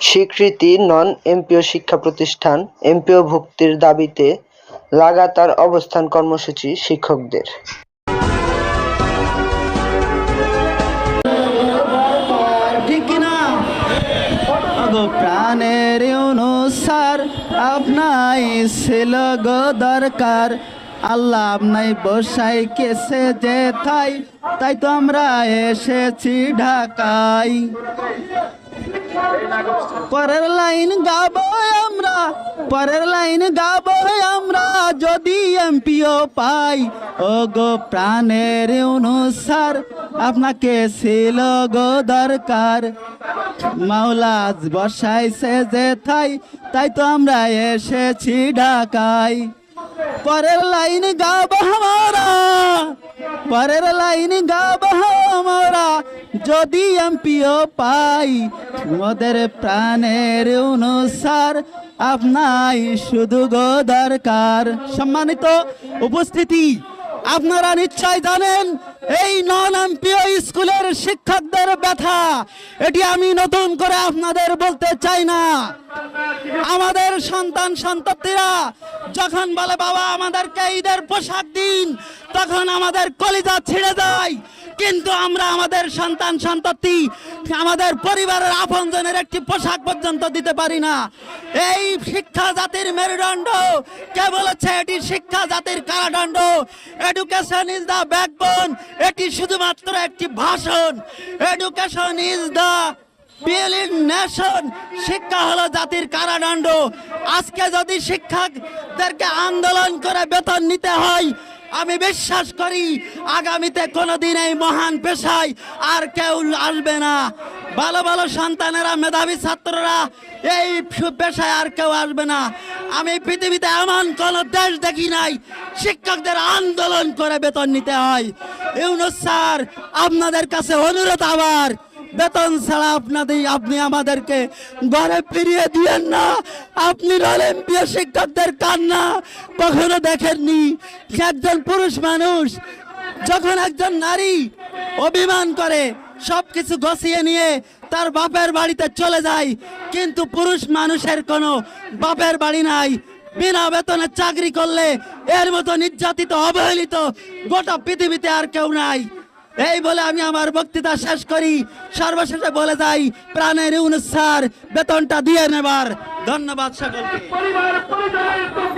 স্বীকৃতি non MPO শিক্ষা প্রতিষ্ঠান এমপিও ভুক্তির দাবিতে লাগাতার অবস্থান কর্মসূচি শিক্ষকদের। প্রাণের অনুসার আপনাই ছিল গো দরকার। আল্লাহ আপনাই বসাই কেসে যে থাই তাই তো আমরা এসেছি ঢাকায়। পরের লাইন গাবো আমরা, পরের লাইন গাবো আমরা, যদি এমপিও পাই। ও গো প্রাণের অনুসার, আপনাকে ছিল গো দরকার। মাওলাজ বসাইছে যে থাই, তাই তো আমরা এসেছি ঢাকায়। পরের লাইন গাবো আমরা, পরের লাইন গাবো আমরা যদি এমপিও পাই মোদের প্রাণের অনুসার আপনাই শুধু গো দরকার। সম্মানিত উপস্থিতি, আপনারা নিশ্চয় জানেন, এই নন এমপিও স্কুলের শিক্ষকদের ব্যথা, এটি আমি নতুন করে আপনাদের বলতে চাই না। আমাদের সন্তান সন্ততিরা, যখন বলে, বাবা, আমাদেরকে ঈদের পোশাক দিন, তখন আমাদের কলিজা ছিঁড়ে যায়। কিন্তু আমরা আমাদের সন্তান সন্ততি, আমাদের পরিবারের আপনজনের একটি পোশাক পর্যন্ত দিতে পারি না। এই শিক্ষা জাতির মেরুদণ্ড, কে বলেছে এটি শিক্ষা জাতির কারাদণ্ড? এডুকেশন ইজ দ্য ব্যাকবোন এটি শুধুমাত্র একটি ভাষণ। এডুকেশন ইজ দ্য নেশন শিক্ষা হলো জাতির কারাদণ্ড। আজকে যদি শিক্ষকদেরকে আন্দোলন করে বেতন নিতে হয় আমি বিশ্বাস করি আগামীতে কোনোদিন এই মহান পেশায় আর কেউ আসবে না। ভালো ভালো সন্তানেরা, মেধাবী ছাত্ররা এই পেশায় আর কেউ আসবে না। আমি পৃথিবীতে এমন কোন দেশ দেখি নাই, শিক্ষকদের আন্দোলন করে বেতন নিতে হয়। ইউনুস স্যার, আপনাদের কাছে অনুরোধ আবার। বেতন ছাড়া আপনাদের, আপনি আমাদেরকে ঘরে ফিরিয়ে দিয়েন না। আপনি হলেন প্রিয় শিক্ষকদের কান্না কখনো দেখেননি? একজন পুরুষ মানুষ, যখন একজন নারী অভিমান করে সব কিছু গছিয়ে নিয়ে তার বাপের বাড়িতে চলে যায়, কিন্তু পুরুষ মানুষের কোনো বাপের বাড়ি নাই। বিনা বেতনে চাকরি করলে এর মতো নির্যাতিত, অবহেলিত গোটা পৃথিবীতে আর কেউ নাই। এই বলে আমি আমার বক্তৃতা শেষ করি। সর্বশেষে বলে যাই, প্রাণের অনুসার বেতনটা দিয়ে নেবার। ধন্যবাদ সকলকে।